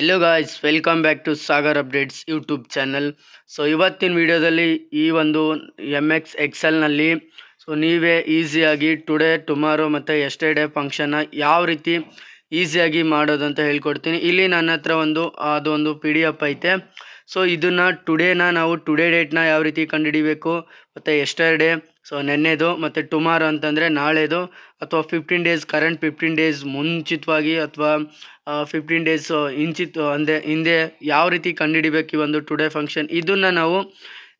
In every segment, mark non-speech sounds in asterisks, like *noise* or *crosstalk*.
Hello guys welcome back to Sagar updates YouTube channel so ಇವತ್ತಿನ ವಿಡಿಯೋದಲ್ಲಿ ಈ ಒಂದು ಎಂ ಎಕ್ಸ್ ಎಕ್ಸೆಲ್ನಲ್ಲಿ ಸೊ ನೀವೇ ಈಸಿಯಾಗಿ ಟುಡೇ ಟುಮಾರೋ ಮತ್ತು ಎಸ್ಟರ್ಡೇ ಫಂಕ್ಷನ್ನ ಯಾವ ರೀತಿ ಈಸಿಯಾಗಿ ಮಾಡೋದು ಅಂತ ಹೇಳ್ಕೊಡ್ತೀನಿ. ಇಲ್ಲಿ ನನ್ನ ಹತ್ರ ಒಂದು, ಅದೊಂದು ಪಿ ಡಿ ಎಫ್ ಐತೆ. ಸೊ ಇದನ್ನು ಟುಡೇನ ನಾವು ಟುಡೇ ಡೇಟ್ನ ಯಾವ ರೀತಿ ಕಂಡುಹಿಡಿಬೇಕು, ಮತ್ತು ಎಸ್ಟರ್ಡೇ ಸೊ ನೆನ್ನೆದು ಮತ್ತು ಟುಮಾರೋ ಅಂತಂದರೆ ನಾಳೆದು ಅಥವಾ fifteen days current fifteen days ಮುಂಚಿತವಾಗಿ ಅಥವಾ ಫಿಫ್ಟೀನ್ ಡೇಸ್ ಇಂಚಿತ್ ಅಂದರೆ ಹಿಂದೆ ಯಾವ ರೀತಿ ಕಂಡುಹಿಡಿಬೇಕು ಈ ಒಂದು ಟುಡೇ ಫಂಕ್ಷನ್ ಇದನ್ನು ನಾವು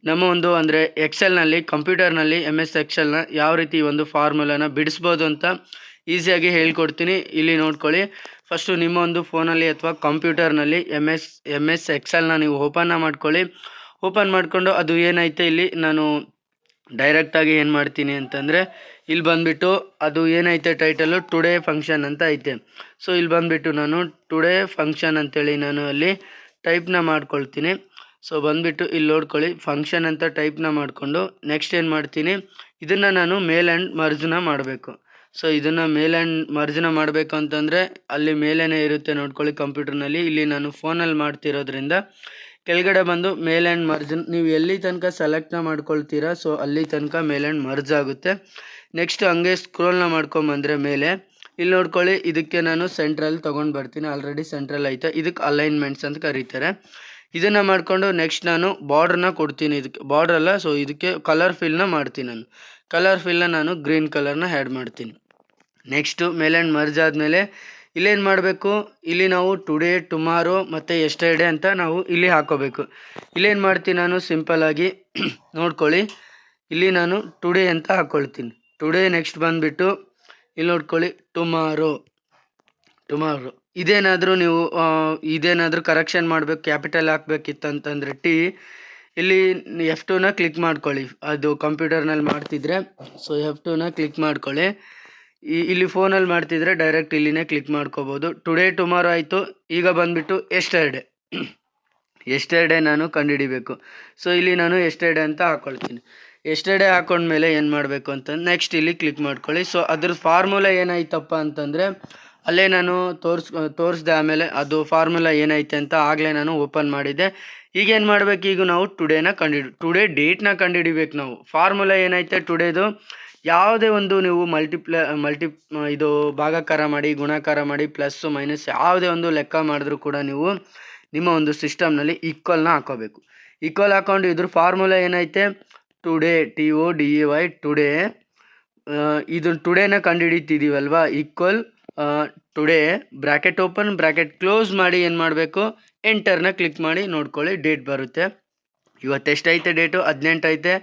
ನಮ್ಮ ಒಂದು ಅಂದರೆ ಎಕ್ಸೆಲ್ನಲ್ಲಿ ಕಂಪ್ಯೂಟರ್ನಲ್ಲಿ ಎಂ ಎಸ್ ಎಕ್ಸೆಲ್ನ ಯಾವ ರೀತಿ ಈ ಒಂದು ಫಾರ್ಮುಲಾನ ಬಿಡಿಸ್ಬೋದು ಅಂತ ಈಸಿಯಾಗಿ ಹೇಳ್ಕೊಡ್ತೀನಿ. ಇಲ್ಲಿ ನೋಡ್ಕೊಳ್ಳಿ. ಫಸ್ಟು ನಿಮ್ಮ ಒಂದು ಫೋನಲ್ಲಿ ಅಥವಾ ಕಂಪ್ಯೂಟರ್ನಲ್ಲಿ ಎಂ ಎಸ್ ಎಂ ಎಸ್ ಎಕ್ಸೆಲ್ನ ನೀವು ಓಪನ್ನ ಮಾಡ್ಕೊಳ್ಳಿ. ಓಪನ್ ಮಾಡಿಕೊಂಡು ಅದು ಏನೈತೆ ಇಲ್ಲಿ ನಾನು ಡೈರೆಕ್ಟಾಗಿ ಏನು ಮಾಡ್ತೀನಿ ಅಂತಂದರೆ, ಇಲ್ಲಿ ಬಂದುಬಿಟ್ಟು ಅದು ಏನೈತೆ ಟೈಟಲು ಟುಡೇ ಫಂಕ್ಷನ್ ಅಂತ ಐತೆ. ಸೊ ಇಲ್ಲಿ ಬಂದುಬಿಟ್ಟು ನಾನು ಟುಡೇ ಫಂಕ್ಷನ್ ಅಂತೇಳಿ ನಾನು ಅಲ್ಲಿ ಟೈಪ್ನ ಮಾಡ್ಕೊಳ್ತೀನಿ. ಸೊ ಬಂದುಬಿಟ್ಟು ಇಲ್ಲಿ ನೋಡ್ಕೊಳ್ಳಿ ಫಂಕ್ಷನ್ ಅಂತ ಟೈಪ್ನ ಮಾಡಿಕೊಂಡು ನೆಕ್ಸ್ಟ್ ಏನು ಮಾಡ್ತೀನಿ, ಇದನ್ನು ನಾನು ಮೇಲ್ ಆ್ಯಂಡ್ ಮರ್ಜನ ಮಾಡಬೇಕು. ಸೊ ಇದನ್ನು ಮೇಲ್ ಆ್ಯಂಡ್ ಮರ್ಜನ ಮಾಡಬೇಕು ಅಂತಂದರೆ ಅಲ್ಲಿ ಮೇಲೇ ಇರುತ್ತೆ ನೋಡ್ಕೊಳ್ಳಿ ಕಂಪ್ಯೂಟರ್ನಲ್ಲಿ ಇಲ್ಲಿ ನಾನು ಫೋನಲ್ಲಿ ಮಾಡ್ತಿರೋದ್ರಿಂದ ಕೆಳಗಡೆ ಬಂದು ಮೇಲ್ ಆ್ಯಂಡ್ ಮರ್ಜ್. ನೀವು ಎಲ್ಲಿ ತನಕ ಸೆಲೆಕ್ಟ್ನ ಮಾಡ್ಕೊಳ್ತೀರಾ, ಸೊ ಅಲ್ಲಿ ತನಕ ಮೇಲ್ ಆ್ಯಂಡ್ ಮರ್ಜ್ ಆಗುತ್ತೆ. ನೆಕ್ಸ್ಟ್ ಹಂಗೆ ಸ್ಕ್ರೋಲ್ನ ಮಾಡ್ಕೊಂಬಂದರೆ ಮೇಲೆ. ಇಲ್ಲಿ ನೋಡ್ಕೊಳ್ಳಿ, ಇದಕ್ಕೆ ನಾನು ಸೆಂಟ್ರಲ್ ತೊಗೊಂಡು ಬರ್ತೀನಿ. ಆಲ್ರೆಡಿ ಸೆಂಟ್ರಲ್ ಐತೆ. ಇದಕ್ಕೆ ಅಲೈನ್ಮೆಂಟ್ಸ್ ಅಂತ ಕರೀತಾರೆ. ಇದನ್ನು ಮಾಡಿಕೊಂಡು ನೆಕ್ಸ್ಟ್ ನಾನು ಬಾರ್ಡ್ರನ್ನ ಕೊಡ್ತೀನಿ ಇದಕ್ಕೆ. ಬಾರ್ಡ್ರ್ ಅಲ್ಲ ಸೊ ಇದಕ್ಕೆ ಕಲರ್ ಫಿಲ್ನ ಮಾಡ್ತೀನಿ ನಾನು. ಕಲರ್ ಫಿಲ್ನ ನಾನು ಗ್ರೀನ್ ಕಲರ್ನ ಆ್ಯಡ್ ಮಾಡ್ತೀನಿ. ನೆಕ್ಸ್ಟು ಮೇಲ್ ಆ್ಯಂಡ್ ಮರ್ಜ್ ಆದಮೇಲೆ ಇಲ್ಲೇನು ಮಾಡಬೇಕು? ಇಲ್ಲಿ ನಾವು ಟುಡೇ ಟುಮಾರೋ ಮತ್ತು ಎಸ್ಟರ್ಡೇ ಅಂತ ನಾವು ಇಲ್ಲಿ ಹಾಕೋಬೇಕು. ಇಲ್ಲೇನು ಮಾಡ್ತೀನಿ ನಾನು? ಸಿಂಪಲ್ಲಾಗಿ *clears throat* ನೋಡ್ಕೊಳ್ಳಿ. ಇಲ್ಲಿ ನಾನು ಟುಡೇ ಅಂತ ಹಾಕ್ಕೊಳ್ತೀನಿ ಟುಡೇ ನೆಕ್ಸ್ಟ್ ಬಂದುಬಿಟ್ಟು ಇಲ್ಲಿ ನೋಡ್ಕೊಳ್ಳಿ. ಟುಮಾರೋ ಟುಮಾರೋ ಇದೇನಾದರೂ ನೀವು ಇದೇನಾದರೂ ಕರೆಕ್ಷನ್ ಮಾಡಬೇಕು ಕ್ಯಾಪಿಟಲ್ ಹಾಕ್ಬೇಕಿತ್ತು ಅಂತಂದರೆ ಟಿ ಇಲ್ಲಿ ಎಫ್ ಟೂನ ಕ್ಲಿಕ್ ಮಾಡ್ಕೊಳ್ಳಿ. ಅದು ಕಂಪ್ಯೂಟರ್ನಲ್ಲಿ ಮಾಡ್ತಿದ್ರೆ. ಸೊ ಎಫ್ ಟೂನ ಕ್ಲಿಕ್ ಮಾಡ್ಕೊಳ್ಳಿ. ಈ, ಇಲ್ಲಿ ಫೋನಲ್ಲಿ ಮಾಡ್ತಿದ್ರೆ ಡೈರೆಕ್ಟ್ ಇಲ್ಲಿನೇ ಕ್ಲಿಕ್ ಮಾಡ್ಕೋಬೋದು. ಟುಡೇ ಟುಮಾರೋ ಆಯಿತು. ಈಗ ಬಂದುಬಿಟ್ಟು ಎಸ್ಟರ್ಡೇ ಎಸ್ಟರ್ಡೇ ನಾನು ಕಂಡುಹಿಡಿಬೇಕು. ಸೊ ಇಲ್ಲಿ ನಾನು ಎಸ್ಟರ್ಡೆ ಅಂತ ಹಾಕ್ಕೊಳ್ತೀನಿ ಎಸ್ಟರ್ಡೇ ಹಾಕೊಂಡ್ಮೇಲೆ ಏನು ಮಾಡಬೇಕು ಅಂತ ನೆಕ್ಸ್ಟ್ ಇಲ್ಲಿ ಕ್ಲಿಕ್ ಮಾಡ್ಕೊಳ್ಳಿ. ಸೊ ಅದ್ರ ಫಾರ್ಮುಲಾ ಏನಾಯ್ತಪ್ಪ ಅಂತಂದರೆ, ಅಲ್ಲೇ ನಾನು ತೋರಿಸ್, ತೋರಿಸ್ದೆ ಆಮೇಲೆ ಅದು ಫಾರ್ಮುಲಾ ಏನೈತೆ ಅಂತ ಆಗಲೇ ನಾನು ಓಪನ್ ಮಾಡಿದ್ದೆ. ಈಗ ಏನು ಮಾಡಬೇಕು? ಈಗ ನಾವು ಟುಡೇನ ಕಂಡು ಟುಡೇ ಡೇಟ್ನ ಕಂಡುಹಿಡಿಬೇಕು ನಾವು. ಫಾರ್ಮುಲಾ ಏನೈತೆ ಟುಡೇದು ಯಾವುದೇ ಒಂದು ನೀವು ಮಲ್ಟಿಪ್ಲ ಮಲ್ಟಿ ಇದು ಭಾಗಾಕಾರ ಮಾಡಿ, ಗುಣಾಕಾರ ಮಾಡಿ ಪ್ಲಸ್ಸು ಮೈನಸ್ ಯಾವುದೇ ಒಂದು ಲೆಕ್ಕ ಮಾಡಿದ್ರೂ ಕೂಡ ನೀವು ನಿಮ್ಮ ಒಂದು ಸಿಸ್ಟಮ್ನಲ್ಲಿ ಈಕ್ವಲ್ನ ಹಾಕೋಬೇಕು. ಈಕ್ವಲ್ ಹಾಕೊಂಡು ಇದ್ರ ಫಾರ್ಮುಲಾ ಏನೈತೆ? Today T O D E Y today ಇದು ಟುಡೇನ ಕಂಡುಹಿಡಿತಿದ್ದೀವಲ್ವಾ equal today bracket open bracket close ಮಾಡಿ ಏನು ಮಾಡಬೇಕು? ಎಂಟರ್ನ ಕ್ಲಿಕ್ ಮಾಡಿ ನೋಡ್ಕೊಳ್ಳಿ ಡೇಟ್ ಬರುತ್ತೆ. ಇವತ್ತು ಎಷ್ಟೈತೆ ಡೇಟು? ಹದಿನೆಂಟು ಐತೆ.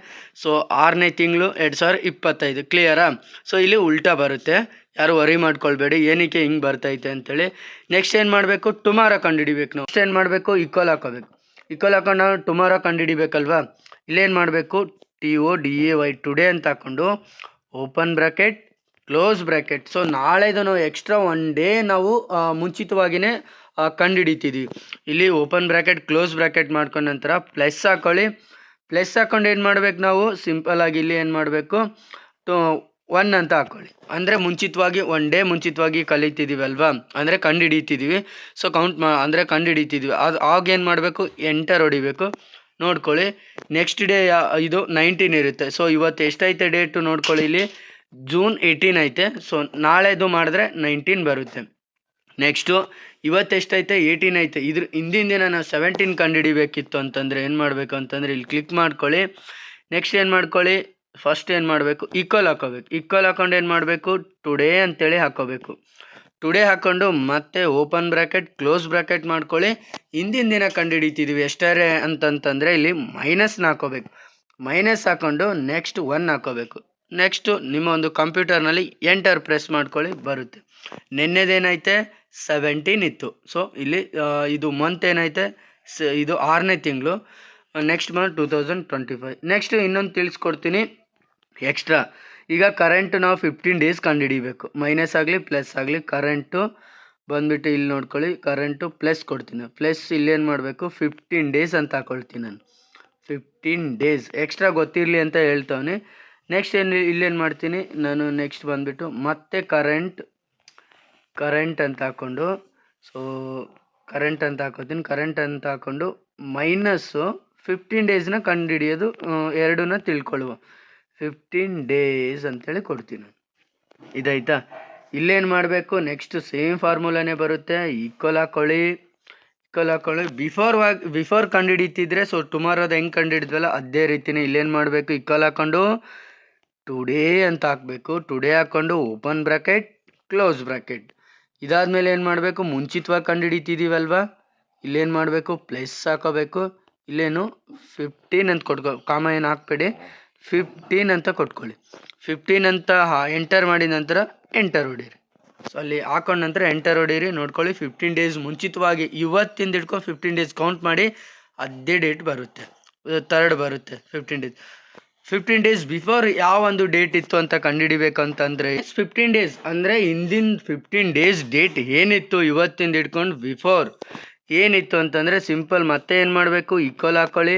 ಸೊ ಆರನೇ ತಿಂಗಳು ಎರಡು ಸಾವಿರ ಇಪ್ಪತ್ತೈದು. ಕ್ಲಿಯರಾ ಸೊ ಇಲ್ಲಿ ಉಲ್ಟಾ ಬರುತ್ತೆ. ಯಾರು ವರಿ ಮಾಡ್ಕೊಳ್ಬೇಡಿ. ಏನಕ್ಕೆ ಹಿಂಗೆ ಬರ್ತೈತೆ ಅಂತೇಳಿ. ನೆಕ್ಸ್ಟ್ ಏನು ಮಾಡಬೇಕು? ಟುಮಾರೋ ಕಂಡುಹಿಡಿಬೇಕು ನಾವು. ನೆಕ್ಸ್ಟ್ ಏನು ಮಾಡಬೇಕು? ಇಕ್ವಲ್ ಹಾಕೋಬೇಕು. ಇಕ್ವಲ್ ಹಾಕೊಂಡು ನಾವು ಟುಮಾರೋ ಕಂಡುಹಿಡಿಬೇಕಲ್ವಾ? ಇಲ್ಲೇನು ಮಾಡಬೇಕು? T O D A Y today ಅಂತ ಹಾಕ್ಕೊಂಡು open bracket close bracket so ನಾಳೆದು ನಾವು ಎಕ್ಸ್ಟ್ರಾ ಒನ್ ಡೇ ನಾವು ಮುಂಚಿತವಾಗಿಯೇ ಕಂಡುಹಿಡಿತಿದ್ದೀವಿ ಇಲ್ಲಿ ಓಪನ್ ಬ್ರ್ಯಾಕೆಟ್ ಕ್ಲೋಸ್ ಬ್ರ್ಯಾಕೆಟ್ ಮಾಡ್ಕೊಂಡ ನಂತರ ಪ್ಲಸ್ ಹಾಕೊಳ್ಳಿ. ಪ್ಲಸ್ ಹಾಕ್ಕೊಂಡು ಏನು ಮಾಡ್ಬೇಕು ನಾವು? ಸಿಂಪಲಾಗಿ ಇಲ್ಲಿ ಏನು ಮಾಡಬೇಕು? ಟು ಒನ್ ಅಂತ ಹಾಕ್ಕೊಳ್ಳಿ ಅಂದರೆ ಮುಂಚಿತವಾಗಿ ಒನ್ ಡೇ ಮುಂಚಿತವಾಗಿ ಕಲಿತಿದ್ದೀವಲ್ವಾ ಅಂದರೆ ಕಂಡುಹಿಡಿತಿದ್ದೀವಿ ಸೊ ಕೌಂಟ್ ಮಾ, ಅಂದರೆ ಕಂಡುಹಿಡಿತಿದ್ವಿ ಅದು ಆಗೇನು ಮಾಡಬೇಕು? ಎಂಟರ್ ಹೊಡಿಬೇಕು. ನೋಡ್ಕೊಳ್ಳಿ. ನೆಕ್ಸ್ಟ್ ಡೇ ಇದು ನೈನ್ಟೀನ್ ಇರುತ್ತೆ. ಸೊ ಇವತ್ತು ಎಷ್ಟೈತೆ ಡೇಟು ನೋಡ್ಕೊಳ್ಳಿ ಇಲ್ಲಿ. ಜೂನ್ ಏಯ್ಟೀನ್ ಐತೆ. ಸೊ ನಾಳೆದು ಮಾಡಿದ್ರೆ ನೈನ್ಟೀನ್ ಬರುತ್ತೆ. ನೆಕ್ಸ್ಟು ಇವತ್ತು ಎಷ್ಟೈತೆ? ಏಯ್ಟೀನ್ ಐತೆ. ಇದ್ರ ಹಿಂದಿನ ದಿನ ನಾವು ಸೆವೆಂಟೀನ್ ಕಂಡುಹಿಡಿಬೇಕಿತ್ತು ಅಂತಂದರೆ ಏನು ಮಾಡಬೇಕು ಅಂತಂದರೆ ಇಲ್ಲಿ ಕ್ಲಿಕ್ ಮಾಡ್ಕೊಳ್ಳಿ. ನೆಕ್ಸ್ಟ್ ಏನು ಮಾಡ್ಕೊಳ್ಳಿ? ಫಸ್ಟ್ ಏನು ಮಾಡಬೇಕು? ಈಕ್ವಲ್ ಹಾಕೋಬೇಕು. ಈಕ್ವಲ್ ಹಾಕೊಂಡು ಏನು ಮಾಡಬೇಕು? ಟುಡೇ ಅಂತೇಳಿ ಹಾಕೋಬೇಕು. ಟುಡೇ ಹಾಕ್ಕೊಂಡು ಮತ್ತೆ ಓಪನ್ ಬ್ರ್ಯಾಕೆಟ್ ಕ್ಲೋಸ್ ಬ್ರ್ಯಾಕೆಟ್ ಮಾಡ್ಕೊಳ್ಳಿ. ಹಿಂದಿನ ದಿನ ಕಂಡುಹಿಡಿತಿದ್ದೀವಿ ಎಷ್ಟಾರೆ ಅಂತಂತಂದರೆ ಇಲ್ಲಿ ಮೈನಸ್ನ ಹಾಕೋಬೇಕು. ಮೈನಸ್ ಹಾಕ್ಕೊಂಡು ನೆಕ್ಸ್ಟ್ ಒನ್ ಹಾಕೋಬೇಕು. ನೆಕ್ಸ್ಟು ನಿಮ್ಮ ಒಂದು ಕಂಪ್ಯೂಟರ್ನಲ್ಲಿ ಎಂಟರ್ ಪ್ರೆಸ್ ಮಾಡ್ಕೊಳ್ಳಿ, ಬರುತ್ತೆ. ನಿನ್ನೆದೇನೈತೆ? ಸೆವೆಂಟೀನ್ ಇತ್ತು. ಸೊ ಇಲ್ಲಿ ಇದು ಮಂತ್ ಏನೈತೆ? ಸ, ಇದು ಆರನೇ ತಿಂಗಳು. Next month two thousand twenty five next ಇನ್ನೊಂದು ತಿಳಿಸ್ಕೊಡ್ತೀನಿ. ಎಕ್ಸ್ಟ್ರಾ ಈಗ ಕರೆಂಟ್ ನಾವು ಫಿಫ್ಟೀನ್ ಡೇಸ್ ಕಂಡುಹಿಡಿಬೇಕು. ಮೈನಸ್ ಆಗಲಿ ಪ್ಲಸ್ ಆಗಲಿ ಕರೆಂಟು ಬಂದುಬಿಟ್ಟು ಇಲ್ಲಿ ನೋಡ್ಕೊಳ್ಳಿ. ಕರೆಂಟು ಪ್ಲಸ್ ಕೊಡ್ತೀನಿ. ಪ್ಲಸ್ ಇಲ್ಲೇನು ಮಾಡಬೇಕು? ಫಿಫ್ಟೀನ್ ಡೇಸ್ ಅಂತ ಹಾಕೊಳ್ತೀನಿ ನಾನು. ಫಿಫ್ಟೀನ್ ಡೇಸ್ ಎಕ್ಸ್ಟ್ರಾ ಗೊತ್ತಿರಲಿ ಅಂತ ಹೇಳ್ತವನೆ. ನೆಕ್ಸ್ಟ್ ಏನು ಇಲ್ಲೇನು ಮಾಡ್ತೀನಿ? ನಾನು ನೆಕ್ಸ್ಟ್ ಬಂದುಬಿಟ್ಟು ಮತ್ತೆ ಕರೆಂಟ್ ಕರೆಂಟ್ ಅಂತ ಹಾಕ್ಕೊಂಡು ಸೊ ಕರೆಂಟ್ ಅಂತ ಹಾಕೋತೀನಿ. ಕರೆಂಟ್ ಅಂತ ಹಾಕೊಂಡು ಮೈನಸ್ಸು ಫಿಫ್ಟೀನ್ ಡೇಸ್ನ ಕಂಡುಹಿಡಿಯೋದು ಎರಡನ್ನ ತಿಳ್ಕೊಳ್ಳುವ. ಫಿಫ್ಟೀನ್ ಡೇಸ್ ಅಂತೇಳಿ ಕೊಡ್ತೀನಿ ಇದಾಯ್ತಾ? ಇಲ್ಲೇನು ಮಾಡಬೇಕು? ನೆಕ್ಸ್ಟ್ ಸೇಮ್ ಫಾರ್ಮುಲಾನೇ ಬರುತ್ತೆ. ಈಕ್ವಲ್ ಹಾಕೊಳ್ಳಿ. ಈಕ್ವಲ್ ಹಾಕೊಳ್ಳಿ. ಬಿಫೋರ್ ವಾಗ ಬಿಫೋರ್ ಕಂಡುಹಿಡಿತಿದ್ರೆ ಸೊ ಟುಮಾರೋದು ಹೆಂಗೆ ಕಂಡುಹಿಡಿದ್ವಲ್ಲ, ಅದೇ ರೀತಿನೇ ಇಲ್ಲೇನು ಮಾಡಬೇಕು? ಈಕ್ವಲ್ ಹಾಕೊಂಡು ಟುಡೇ ಅಂತ ಹಾಕಬೇಕು. ಟುಡೇ ಹಾಕ್ಕೊಂಡು ಓಪನ್ ಬ್ರಾಕೆಟ್ ಕ್ಲೋಸ್ ಬ್ರಾಕೆಟ್ ಇದಾದಮೇಲೆ ಏನು ಮಾಡಬೇಕು? ಮುಂಚಿತವಾಗಿ ಕಂಡುಹಿಡಿತಿದ್ದೀವಲ್ವಾ ಇಲ್ಲೇನು ಮಾಡಬೇಕು? ಪ್ಲಸ್ ಹಾಕೋಬೇಕು. ಇಲ್ಲೇನು? ಫಿಫ್ಟೀನ್ ಅಂತ ಕೊಟ್ಕೊ ಕಾಮ ಏನು ಹಾಕ್ಬೇಡಿ. ಫಿಫ್ಟೀನ್ ಅಂತ ಕೊಟ್ಕೊಳ್ಳಿ. ಫಿಫ್ಟೀನ್ ಅಂತ ಎಂಟರ್ ಮಾಡಿದ ನಂತರ ಎಂಟರ್ ಹೊಡೀರಿ ಸೊ ಅಲ್ಲಿ ಹಾಕೊಂಡ ನಂತರ ಎಂಟರ್ ಹೊಡೀರಿ ನೋಡ್ಕೊಳ್ಳಿ ಫಿಫ್ಟೀನ್ ಡೇಸ್ ಮುಂಚಿತವಾಗಿ ಇವತ್ತಿಂದ ಹಿಡ್ಕೊಂಡು ಫಿಫ್ಟೀನ್ ಡೇಸ್ ಕೌಂಟ್ ಮಾಡಿ ಅದೇ ಡೇಟ್ ಬರುತ್ತೆ. ತರ್ಡ್ ಬರುತ್ತೆ fifteen days fifteen days before ಯಾವ ಒಂದು ಡೇಟ್ ಇತ್ತು ಅಂತ ಕಂಡುಹಿಡಿಬೇಕಂತಂದರೆ ಫಿಫ್ಟೀನ್ ಡೇಸ್ ಅಂದರೆ ಹಿಂದಿನ ಫಿಫ್ಟೀನ್ ಡೇಸ್ ಡೇಟ್ ಏನಿತ್ತು ಇವತ್ತಿಂದ ಹಿಡ್ಕೊಂಡು ಬಿಫೋರ್ ಏನಿತ್ತು ಅಂತಂದರೆ ಸಿಂಪಲ್ ಮತ್ತೆ ಏನು ಮಾಡಬೇಕು? ಈಕ್ವಲ್ ಹಾಕ್ಕೊಳ್ಳಿ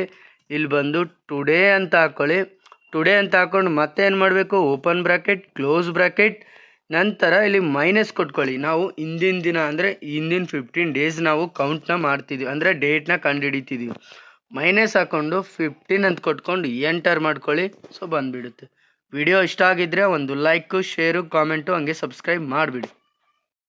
ಇಲ್ಲಿ ಬಂದು ಟುಡೇ ಅಂತ ಹಾಕ್ಕೊಳ್ಳಿ ಟುಡೇ ಅಂತ ಹಾಕ್ಕೊಂಡು ಮತ್ತೆ ಏನು ಮಾಡಬೇಕು? ಓಪನ್ ಬ್ರಾಕೆಟ್ ಕ್ಲೋಸ್ ಬ್ರಾಕೆಟ್ ನಂತರ ಇಲ್ಲಿ ಮೈನಸ್ ಕೊಟ್ಕೊಳ್ಳಿ. ನಾವು ಹಿಂದಿನ ದಿನ ಅಂದರೆ ಹಿಂದಿನ ಫಿಫ್ಟೀನ್ ಡೇಸ್ ನಾವು ಕೌಂಟ್ನ ಮಾಡ್ತಿದ್ದೀವಿ ಅಂದರೆ ಡೇಟ್ನ ಕಂಡುಹಿಡಿತಿದ್ದೀವಿ ಮೈನಸ್ ಹಾಕ್ಕೊಂಡು ಫಿಫ್ಟೀನ್ ಅಂತ ಕೊಟ್ಕೊಂಡು ಎಂಟರ್ ಮಾಡ್ಕೊಳ್ಳಿ. ಸೊ ಬಂದುಬಿಡುತ್ತೆ. ವಿಡಿಯೋ ಇಷ್ಟ ಆಗಿದ್ದರೆ ಒಂದು ಲೈಕು ಶೇರು ಕಾಮೆಂಟು ಹಂಗೆ ಸಬ್ಸ್ಕ್ರೈಬ್ ಮಾಡಿಬಿಡಿ.